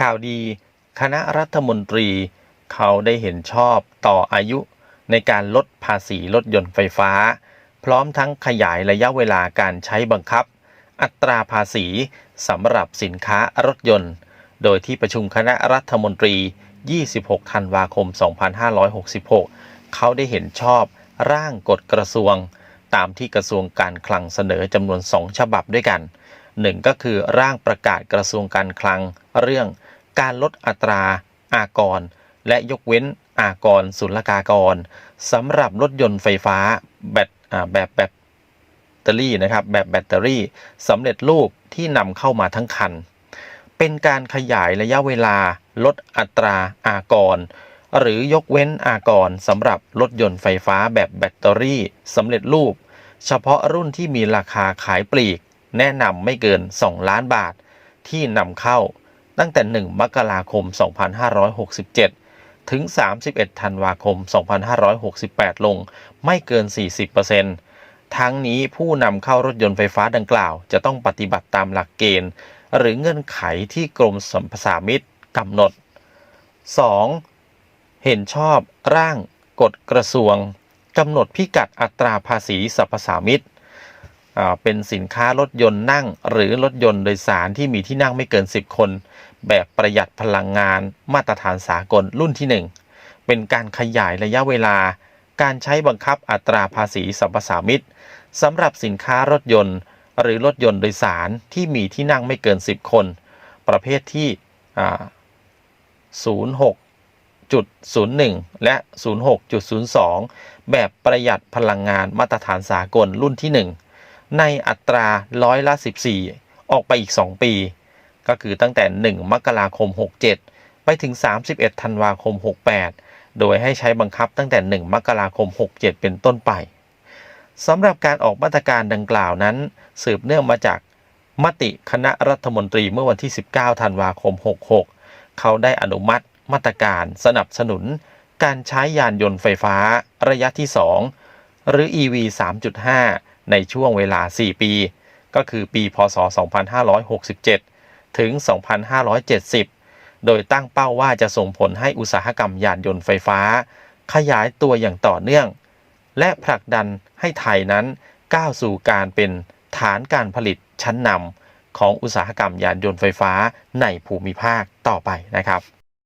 ข่าวดี คณะรัฐมนตรี เขาได้เห็นชอบต่ออายุในการลดภาษีรถยนต์ไฟฟ้า พร้อมทั้งขยายระยะเวลาการใช้บังคับ อัตราภาษีสำหรับสินค้ารถยนต์ โดยที่ประชุมคณะรัฐมนตรี 26ธันวาคม 2566 เขาได้เห็นชอบร่างกฎกระทรวง ตามที่กระทรวงการคลังเสนอจำนวน 2 ฉบับด้วยกันหนึ่งก็คือร่างประกาศกระทรวงการคลังเรื่อง การลดอัตราอากร และยกเว้นอากรศุลกากรสำหรับรถยนต์ไฟฟ้าแบตอ่าแบแบบแบตเตอรี่นะครับแบบแบตเตอรี่สำเร็จรูปที่นำเข้ามาทั้งคัน เป็นการขยายระยะเวลาลดอัตราอากร หรือยกเว้นอากรสำหรับรถยนต์ไฟฟ้าแบบแบตเตอรี่สำเร็จรูป เฉพาะรุ่นที่มีราคาขายปลีก แนะนำไม่เกิน 2 ล้านบาทที่นำเข้า ตั้งแต่ 1 มกราคม 2567 ถึง 31 ธันวาคม 2568 ลงไม่เกิน 40%ทั้งนี้ผู้นำเข้ารถยนต์ไฟฟ้าดังกล่าว จะต้องปฏิบัติตามหลักเกณฑ์ หรือเงื่อนไขที่กรมสัมปสามิตกำหนด 2. เห็นชอบร่างกฎกระทรวงกำหนดพิกัดอัตราภาษีสรรพสามิต เป็นสินค้ารถยนต์นั่ง หรือรถยนต์โดยสารที่มีที่นั่งไม่เกิน 10 คน แบบประหยัดพลังงานมาตรฐานสากลรุ่นที่ 1 เป็นการขยายระยะเวลา การใช้บังคับอัตราภาษีสรรพสามิตสำหรับสินค้ารถยนต์ หรือรถยนต์โดยสารที่มีที่นั่งไม่เกิน 10 คน ประเภทที่ 06.01 และ 06.02 แบบประหยัดพลังงานมาตรฐานสากลรุ่นที่ 1 ในอัตราร้อยละ 14 ออกไปอีก 2 ปี ก็คือตั้งแต่ 1 มกราคม 67 ไปถึง 31 ธันวาคม 68 โดยให้ใช้บังคับตั้งแต่ 1 มกราคม 67 เป็นต้นไปสำหรับการออกมาตรการดังกล่าวนั้น สืบเนื่องมาจากมติคณะรัฐมนตรีเมื่อวันที่ 19 ธันวาคม 66 เขาได้อนุมัติมาตรการสนับสนุน การใช้ยานยนต์ไฟฟ้าระยะที่ 2 หรือ EV 3.5 ในช่วงเวลา 4 ปี ก็คือปี พศ 2567 ถึง 2570 โดยตั้งเป้าว่าจะส่งผลให้อุตสาหกรรมยานยนต์ไฟฟ้า ขยายตัวอย่างต่อเนื่อง และผลักดันให้ไทยนั้นก้าวสู่การเป็นฐานการผลิตชั้นนำของอุตสาหกรรมยานยนต์ไฟฟ้าในภูมิภาคต่อไปนะครับ